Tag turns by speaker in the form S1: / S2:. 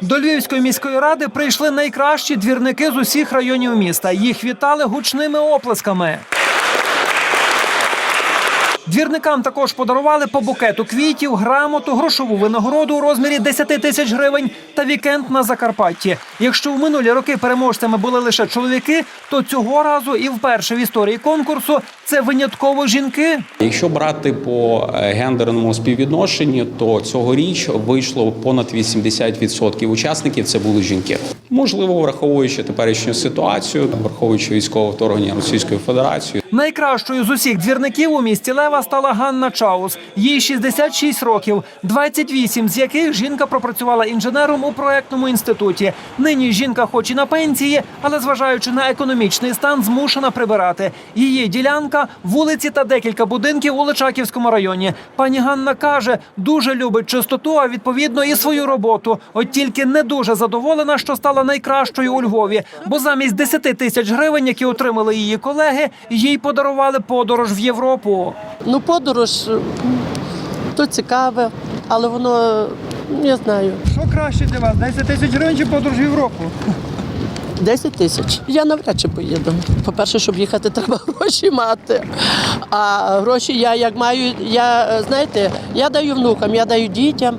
S1: До Львівської міської ради прийшли найкращі двірники з усіх районів міста. Їх вітали гучними оплесками. Двірникам також подарували по букету квітів, грамоту, грошову винагороду у розмірі 10 тисяч гривень та вікенд на Закарпатті. Якщо в минулі роки переможцями були лише чоловіки, то цього разу і вперше в історії конкурсу це винятково жінки.
S2: Якщо брати по е, гендерному співвідношенню, то цьогоріч вийшло понад 80% учасників це були жінки. Можливо, враховуючи теперішню ситуацію, враховуючи військове вторгнення Російської Федерації,
S1: Найкращою з усіх двірників у місті Лева стала Ганна Чаус. Їй 66 років, 28 з яких жінка пропрацювала інженером у проектному інституті. Нині жінка, хоч і на пенсії, але зважаючи на економічний стан, змушена прибирати. Її ділянка вулиці та декілька будинків у Личаківському районі. Пані Ганна каже, дуже любить чистоту, а відповідно і свою роботу. От тільки не дуже задоволена, що стала найкращою у Львові, бо замість 10 тисяч гривень, які отримали її колеги, їй подарували подорож в Європу.
S3: Ну, подорож то цікаве, але воно не знаю.
S1: Що краще для вас? 10 тисяч гривень чи подорож в Європу?
S3: 10 тисяч. Я навряд чи поїду. По-перше, щоб їхати, треба гроші мати. А гроші я як маю, я знаєте, я даю внукам, я даю дітям.